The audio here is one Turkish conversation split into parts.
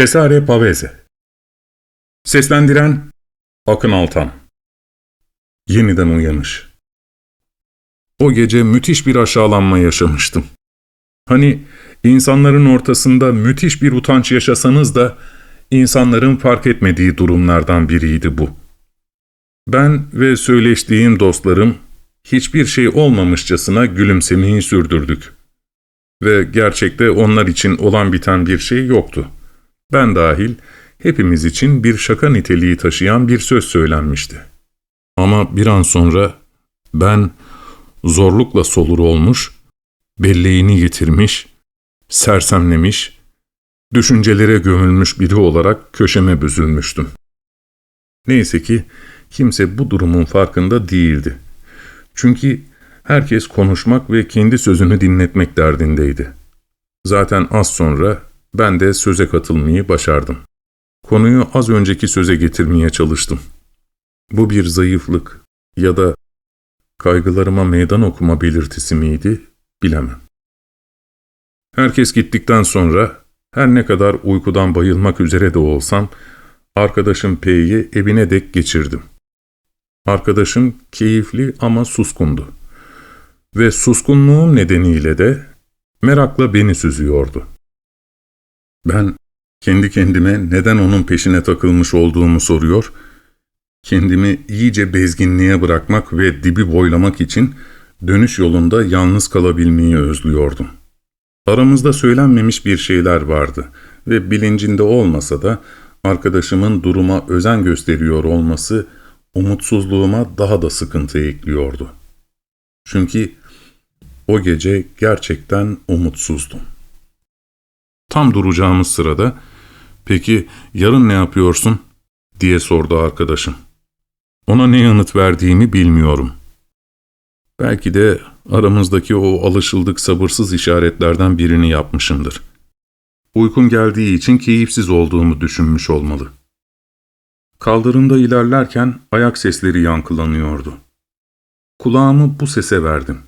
Cesare Pavese Seslendiren Akın Altan Yeniden uyanış O gece müthiş bir aşağılanma yaşamıştım. Hani insanların ortasında müthiş bir utanç yaşasanız da insanların fark etmediği durumlardan biriydi bu. Ben ve söyleştiğim dostlarım hiçbir şey olmamışçasına gülümsemeyi sürdürdük. Ve gerçekte onlar için olan biten bir şey yoktu. Ben dahil hepimiz için bir şaka niteliği taşıyan bir söz söylenmişti. Ama bir an sonra ben zorlukla solur olmuş, belleğini yitirmiş, sersemlemiş, düşüncelere gömülmüş biri olarak köşeme büzülmüştüm. Neyse ki kimse bu durumun farkında değildi. Çünkü herkes konuşmak ve kendi sözünü dinletmek derdindeydi. Zaten az sonra ben de söze katılmayı başardım. Konuyu az önceki söze getirmeye çalıştım. Bu bir zayıflık ya da kaygılarıma meydan okuma belirtisi miydi bilemem. Herkes gittikten sonra her ne kadar uykudan bayılmak üzere de olsam arkadaşım P'yi evine dek geçirdim. Arkadaşım keyifli ama suskundu. Ve suskunluğum nedeniyle de merakla beni süzüyordu. Ben kendi kendime neden onun peşine takılmış olduğumu soruyor, kendimi iyice bezginliğe bırakmak ve dibi boylamak için dönüş yolunda yalnız kalabilmeyi özlüyordum. Aramızda söylenmemiş bir şeyler vardı ve bilincinde olmasa da arkadaşımın duruma özen gösteriyor olması umutsuzluğuma daha da sıkıntı ekliyordu. Çünkü o gece gerçekten umutsuzdum. Tam duracağımız sırada, ''Peki yarın ne yapıyorsun?'' diye sordu arkadaşım. Ona ne yanıt verdiğimi bilmiyorum. Belki de aramızdaki o alışıldık sabırsız işaretlerden birini yapmışımdır. Uykum geldiği için keyifsiz olduğumu düşünmüş olmalı. Kaldırımda ilerlerken ayak sesleri yankılanıyordu. Kulağımı bu sese verdim.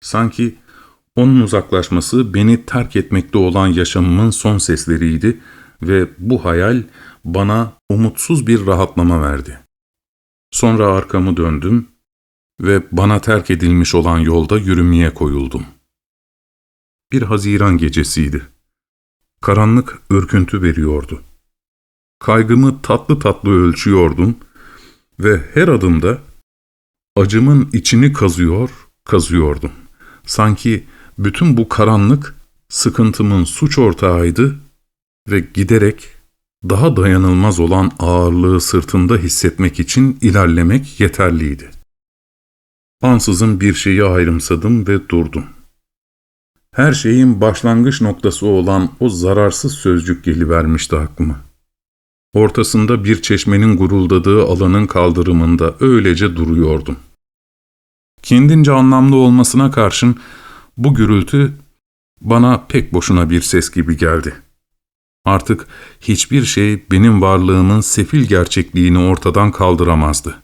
Sanki onun uzaklaşması beni terk etmekte olan yaşamımın son sesleriydi ve bu hayal bana umutsuz bir rahatlama verdi. Sonra arkamı döndüm ve bana terk edilmiş olan yolda yürümeye koyuldum. Bir Haziran gecesiydi. Karanlık ürküntü veriyordu. Kaygımı tatlı tatlı ölçüyordum ve her adımda acımın içini kazıyor, kazıyordum. Sanki bütün bu karanlık sıkıntımın suç ortağıydı ve giderek daha dayanılmaz olan ağırlığı sırtımda hissetmek için ilerlemek yeterliydi. Ansızın bir şeyi ayrımsadım ve durdum. Her şeyin başlangıç noktası olan o zararsız sözcük gelivermişti aklıma. Ortasında bir çeşmenin guruldadığı alanın kaldırımında öylece duruyordum. Kendince anlamlı olmasına karşın bu gürültü bana pek boşuna bir ses gibi geldi. Artık hiçbir şey benim varlığımın sefil gerçekliğini ortadan kaldıramazdı.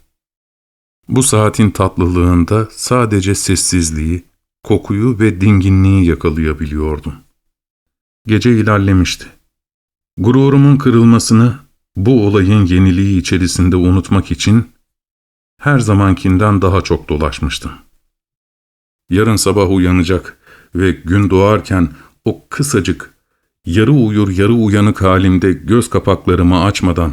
Bu saatin tatlılığında sadece sessizliği, kokuyu ve dinginliği yakalayabiliyordum. Gece ilerlemişti. Gururumun kırılmasını bu olayın yeniliği içerisinde unutmak için her zamankinden daha çok dolaşmıştım. Yarın sabah uyanacak ve gün doğarken o kısacık, yarı uyur yarı uyanık halimde göz kapaklarımı açmadan,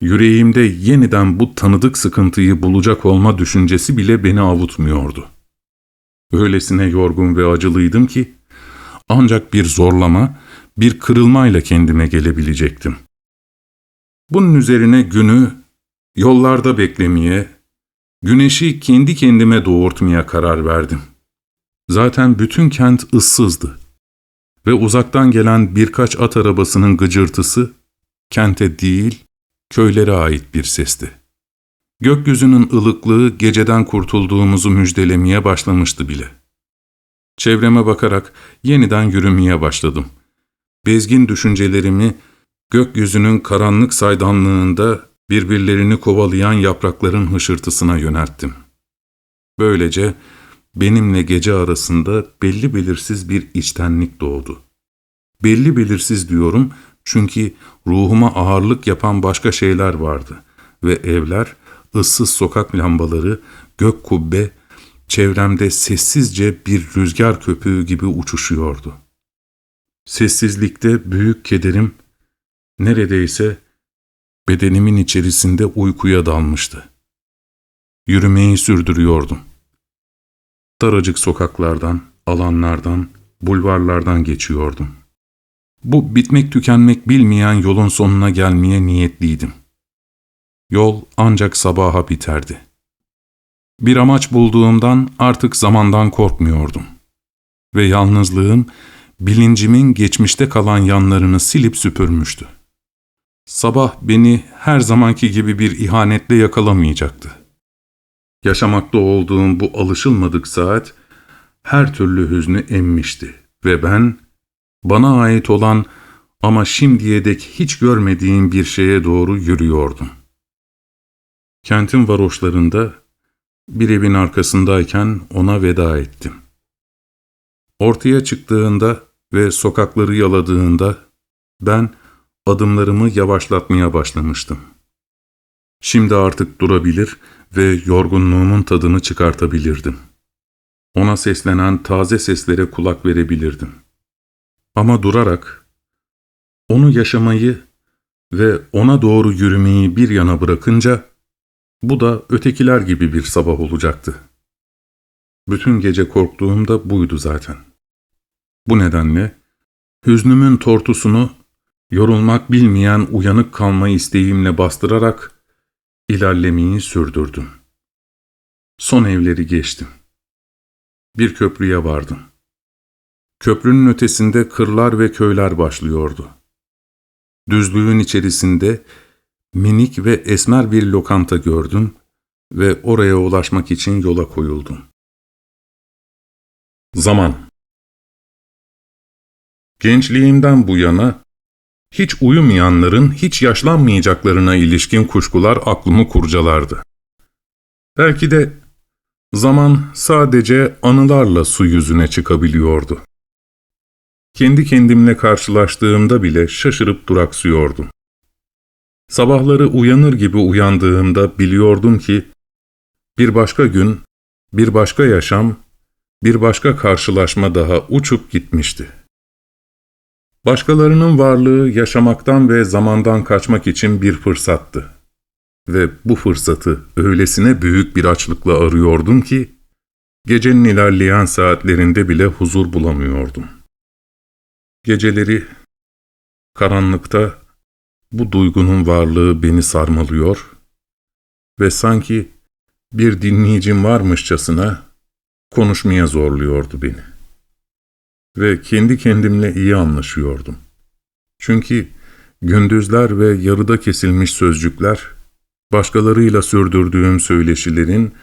yüreğimde yeniden bu tanıdık sıkıntıyı bulacak olma düşüncesi bile beni avutmuyordu. Öylesine yorgun ve acılıydım ki, ancak bir zorlama, bir kırılmayla kendime gelebilecektim. Bunun üzerine günü yollarda beklemeye, güneşi kendi kendime doğurtmaya karar verdim. Zaten bütün kent ıssızdı ve uzaktan gelen birkaç at arabasının gıcırtısı kente değil, köylere ait bir sesti. Gökyüzünün ılıklığı geceden kurtulduğumuzu müjdelemeye başlamıştı bile. Çevreme bakarak yeniden yürümeye başladım. Bezgin düşüncelerimi gökyüzünün karanlık saydamlığında birbirlerini kovalayan yaprakların hışırtısına yönelttim. Böylece benimle gece arasında belli belirsiz bir içtenlik doğdu. Belli belirsiz diyorum Çünkü ruhuma ağırlık yapan başka şeyler vardı ve evler, ıssız sokak lambaları, gök kubbe, çevremde sessizce bir rüzgar köpüğü gibi uçuşuyordu. Sessizlikte büyük kederim neredeyse bedenimin içerisinde uykuya dalmıştı. Yürümeyi sürdürüyordum. Daracık sokaklardan, alanlardan, bulvarlardan geçiyordum. Bu bitmek tükenmek bilmeyen yolun sonuna gelmeye niyetliydim. Yol ancak sabaha biterdi. Bir amaç bulduğumdan artık zamandan korkmuyordum. Ve yalnızlığım bilincimin geçmişte kalan yanlarını silip süpürmüştü. Sabah beni her zamanki gibi bir ihanetle yakalamayacaktı. Yaşamakta olduğum bu alışılmadık saat her türlü hüznü emmişti ve ben bana ait olan ama şimdiye dek hiç görmediğim bir şeye doğru yürüyordum. Kentin varoşlarında bir evin arkasındayken ona veda ettim. Ortaya çıktığında ve sokakları yaladığında ben adımlarımı yavaşlatmaya başlamıştım. Şimdi artık durabilir ve yorgunluğumun tadını çıkartabilirdim. Ona seslenen taze seslere kulak verebilirdim. Ama durarak, onu yaşamayı ve ona doğru yürümeyi bir yana bırakınca, bu da ötekiler gibi bir sabah olacaktı. Bütün gece korktuğum da buydu zaten. Bu nedenle, hüznümün tortusunu, yorulmak bilmeyen uyanık kalma isteğimle bastırarak, ilerlemeyi sürdürdüm. Son evleri geçtim. Bir köprüye vardım. Köprünün ötesinde kırlar ve köyler başlıyordu. Düzlüğün içerisinde minik ve esmer bir lokanta gördüm ve oraya ulaşmak için yola koyuldum. Zaman Gençliğimden bu yana hiç uyumayanların hiç yaşlanmayacaklarına ilişkin kuşkular aklımı kurcalardı. Belki de zaman sadece anılarla su yüzüne çıkabiliyordu. Kendi kendimle karşılaştığımda bile şaşırıp duraksıyordum. Sabahları uyanır gibi uyandığımda biliyordum ki, bir başka gün, bir başka yaşam, bir başka karşılaşma daha uçup gitmişti. Başkalarının varlığı yaşamaktan ve zamandan kaçmak için bir fırsattı. Ve bu fırsatı öylesine büyük bir açlıkla arıyordum ki, gecenin ilerleyen saatlerinde bile huzur bulamıyordum. Geceleri, karanlıkta bu duygunun varlığı beni sarmalıyor ve sanki bir dinleyicim varmışçasına konuşmaya zorluyordu beni. Ve kendi kendimle iyi anlaşıyordum. Çünkü gündüzler ve yarıda kesilmiş sözcükler, başkalarıyla sürdürdüğüm söyleşilerin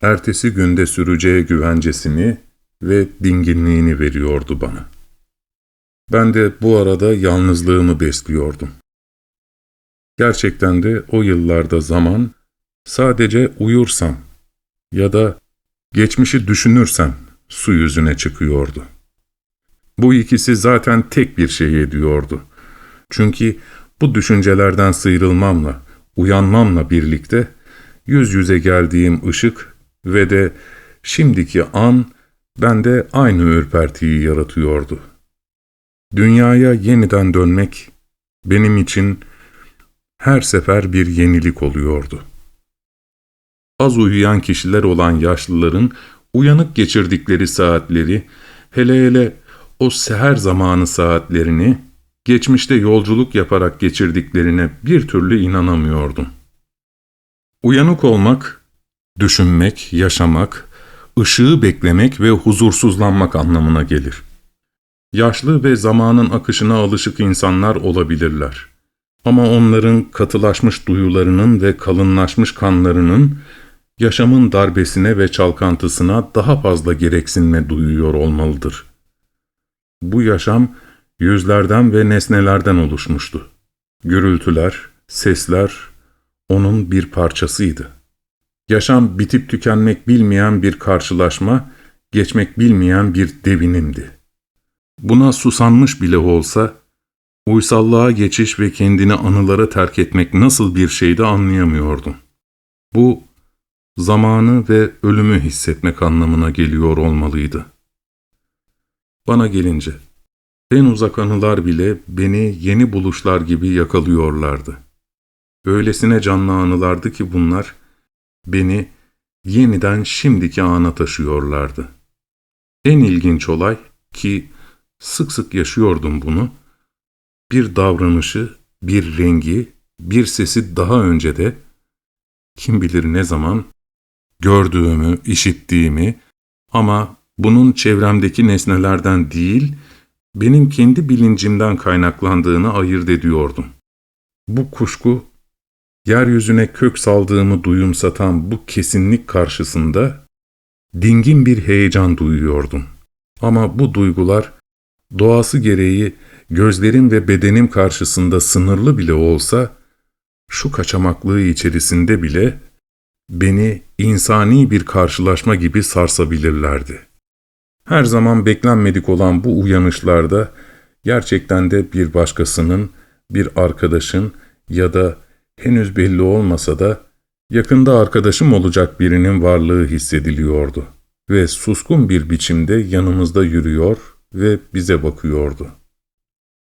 ertesi günde süreceği güvencesini ve dinginliğini veriyordu bana. Ben de bu arada yalnızlığımı besliyordum. Gerçekten de o yıllarda zaman sadece uyursam ya da geçmişi düşünürsem su yüzüne çıkıyordu. Bu ikisi zaten tek bir şey ediyordu. Çünkü bu düşüncelerden sıyrılmamla, uyanmamla birlikte yüz yüze geldiğim ışık ve de şimdiki an bende aynı ürpertiyi yaratıyordu. Dünyaya yeniden dönmek benim için her sefer bir yenilik oluyordu. Az uyuyan kişiler olan yaşlıların uyanık geçirdikleri saatleri, hele hele o seher zamanı saatlerini, geçmişte yolculuk yaparak geçirdiklerine bir türlü inanamıyordum. Uyanık olmak, düşünmek, yaşamak, ışığı beklemek ve huzursuzlanmak anlamına gelir. Yaşlı ve zamanın akışına alışık insanlar olabilirler. Ama onların katılaşmış duyularının ve kalınlaşmış kanlarının yaşamın darbesine ve çalkantısına daha fazla gereksinme duyuyor olmalıdır. Bu yaşam yüzlerden ve nesnelerden oluşmuştu. Gürültüler, sesler onun bir parçasıydı. Yaşam bitip tükenmek bilmeyen bir karşılaşma, geçmek bilmeyen bir devinimdi. Buna susanmış bile olsa, Uysallığa geçiş ve kendini anılara terk etmek nasıl bir şeydi anlayamıyordum. Bu, zamanı ve ölümü hissetmek anlamına geliyor olmalıydı. Bana gelince, en uzak anılar bile beni yeni buluşlar gibi yakalıyorlardı. Öylesine canlı anılardı ki bunlar, beni yeniden şimdiki ana taşıyorlardı. En ilginç olay ki sık sık yaşıyordum bunu, bir davranışı, bir rengi, bir sesi daha önce de, kim bilir ne zaman, gördüğümü, işittiğimi ama bunun çevremdeki nesnelerden değil, benim kendi bilincimden kaynaklandığını ayırt ediyordum. Bu kuşku, yeryüzüne kök saldığımı duyumsatan bu kesinlik karşısında dingin bir heyecan duyuyordum. Ama bu duygular doğası gereği gözlerim ve bedenim karşısında sınırlı bile olsa, şu kaçamaklığı içerisinde bile beni insani bir karşılaşma gibi sarsabilirlerdi. Her zaman beklenmedik olan bu uyanışlarda gerçekten de bir başkasının, bir arkadaşın ya da henüz belli olmasa da yakında arkadaşım olacak birinin varlığı hissediliyordu ve suskun bir biçimde yanımızda yürüyor ve bize bakıyordu.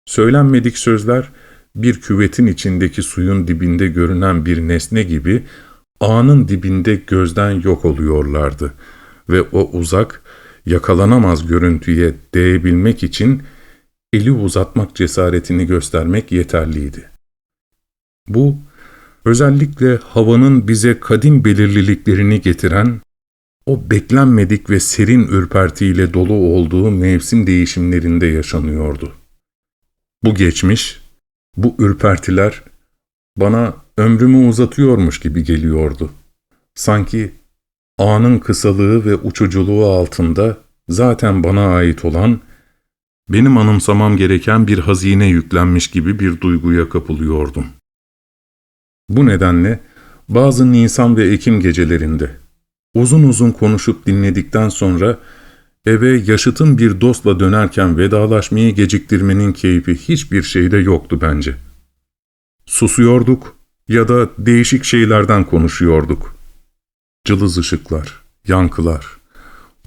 Söylenmedik sözler, bir küvetin içindeki suyun dibinde görünen bir nesne gibi ağının dibinde gözden yok oluyorlardı ve o uzak, yakalanamaz görüntüye değebilmek için eli uzatmak cesaretini göstermek yeterliydi. Bu, özellikle havanın bize kadim belirliliklerini getiren, o beklenmedik ve serin ürpertiyle dolu olduğu mevsim değişimlerinde yaşanıyordu. Bu geçmiş, bu ürpertiler bana ömrümü uzatıyormuş gibi geliyordu. Sanki anın kısalığı ve uçuculuğu altında zaten bana ait olan, benim anımsamam gereken bir hazine yüklenmiş gibi bir duyguya kapılıyordum. Bu nedenle bazı Nisan ve Ekim gecelerinde uzun uzun konuşup dinledikten sonra eve yaşıtın bir dostla dönerken vedalaşmayı geciktirmenin keyfi hiçbir şeyde yoktu bence. Susuyorduk ya da değişik şeylerden konuşuyorduk. Cılız ışıklar, yankılar,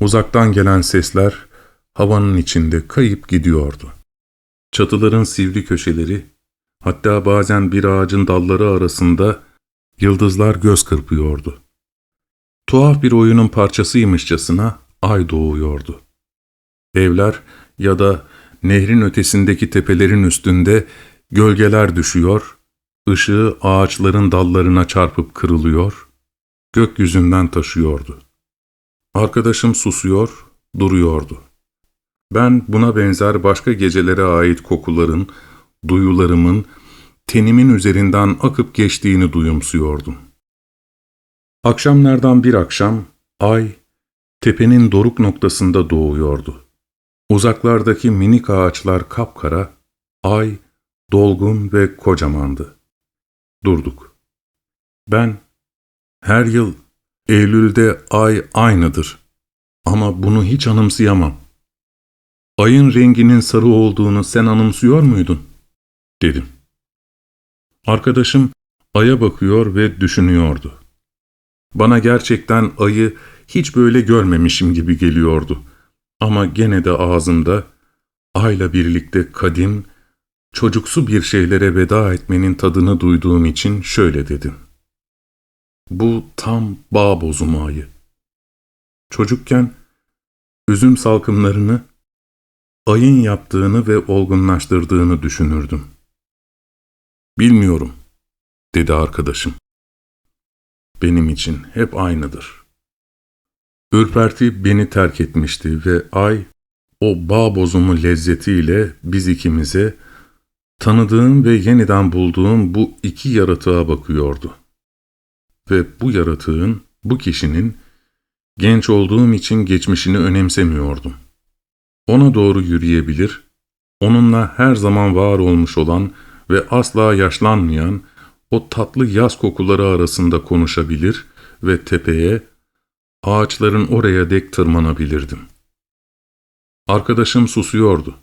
uzaktan gelen sesler havanın içinde kayıp gidiyordu. Çatıların sivri köşeleri, hatta bazen bir ağacın dalları arasında yıldızlar göz kırpıyordu. Tuhaf bir oyunun parçasıymışçasına ay doğuyordu. Evler ya da nehrin ötesindeki tepelerin üstünde gölgeler düşüyor, ışığı ağaçların dallarına çarpıp kırılıyor, gökyüzünden taşıyordu. Arkadaşım susuyor, duruyordu. Ben buna benzer başka gecelere ait kokuların, duyularımın, tenimin üzerinden akıp geçtiğini duyumsuyordum. Akşamlardan bir akşam, ay, tepenin doruk noktasında doğuyordu. Uzaklardaki minik ağaçlar kapkara, ay, dolgun ve kocamandı. Durduk. Ben, her yıl Eylül'de ay aynıdır ama bunu hiç anımsayamam. Ayın renginin sarı olduğunu sen anımsıyor muydun? Dedim. Arkadaşım aya bakıyor ve düşünüyordu. Bana gerçekten ayı hiç böyle görmemişim gibi geliyordu. Ama gene de ağzımda ayla birlikte kadim, çocuksu bir şeylere veda etmenin tadını duyduğum için şöyle dedim. Bu tam bağ bozumu ayı. Çocukken üzüm salkımlarını ayın yaptığını ve olgunlaştırdığını düşünürdüm. Bilmiyorum, dedi arkadaşım. Benim için hep aynıdır. Ürperti beni terk etmişti ve ay, o bağ bozumu lezzetiyle biz ikimize, tanıdığım ve yeniden bulduğum bu iki yaratığa bakıyordu. Ve bu yaratığın, bu kişinin, genç olduğum için geçmişini önemsemiyordum. Ona doğru yürüyebilir, onunla her zaman var olmuş olan ve asla yaşlanmayan o tatlı yaz kokuları arasında konuşabilir ve tepeye, ağaçların oraya dek tırmanabilirdim. Arkadaşım susuyordu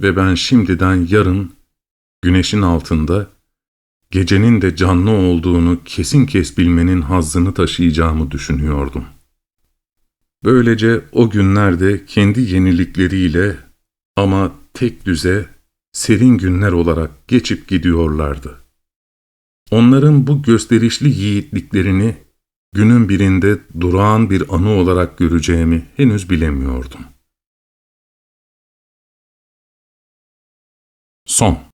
ve ben şimdiden yarın güneşin altında, gecenin de canlı olduğunu kesin kes bilmenin hazzını taşıyacağımı düşünüyordum. Böylece o günlerde kendi yenilikleriyle ama tek düze, serin günler olarak geçip gidiyorlardı. Onların bu gösterişli yiğitliklerini günün birinde durağan bir anı olarak göreceğimi henüz bilemiyordum. Son